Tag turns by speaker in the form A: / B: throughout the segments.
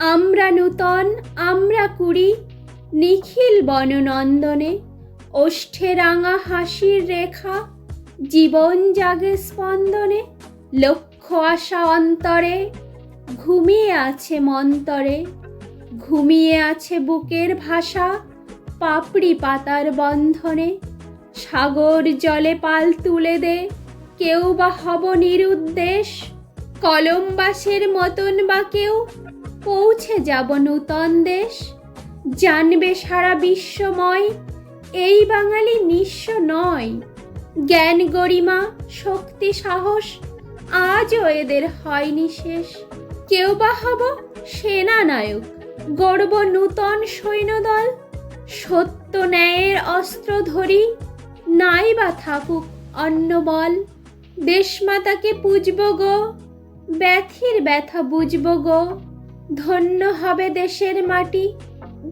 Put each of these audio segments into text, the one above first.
A: আমরা নূতন আমরা কুড়ি নিখিল বননন্দনে ওষ্ঠে রাঙা হাসির রেখা, জীবন জাগে স্পন্দনে, লক্ষ্য আশা অন্তরে, ঘুমিয়ে আছে মন্তরে, ঘুমিয়ে আছে বুকের ভাষা, পাপড়ি পাতার বন্ধনে, সাগর জলে পাল তুলে দে, কেউ বা হব নিরুদ্দেশ কলম্বাসের মতন বা কেউ পৌঁছে যাব নূতন দেশ। জানবে সারা বিশ্বময়, এই বাঙালি নিঃস্ব নয়। জ্ঞান গরিমা, শক্তি সাহস, আজও এদের হয়নি শেষ। কেউ বা হব সেনানায়ক গর্ব নূতন সৈন্যদল। সত্য ন্যায়ের অস্ত্র ধরি, নাই বা থাকুক অন্য বল। দেশমাতাকে পুজব গো, ব্যথির ব্যথা বুঝব গো। ধন্য হবে দেশের মাটি,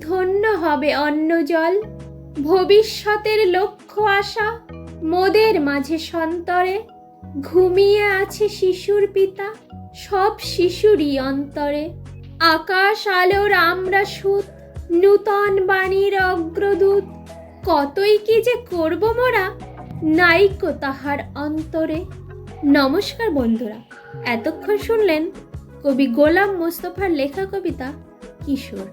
A: ধন্য হবে অন্ন জল। ভবিষ্যতের লক্ষ্য আশা মোদের মাঝে সন্তরে। ঘুমিয়ে আছে শিশুর পিতা, সব শিশুরই অন্তরে। আকাশ আলোর আমরা সুত, নূতন বাণীর অগ্রদূত। কতই কি যে করব মোরা, নাইকো তাহার অন্তরে। নমস্কার বন্ধুরা, এতক্ষণ শুনলেন কবি গোলাম মোস্তফার লেখা কবিতা কিশোর।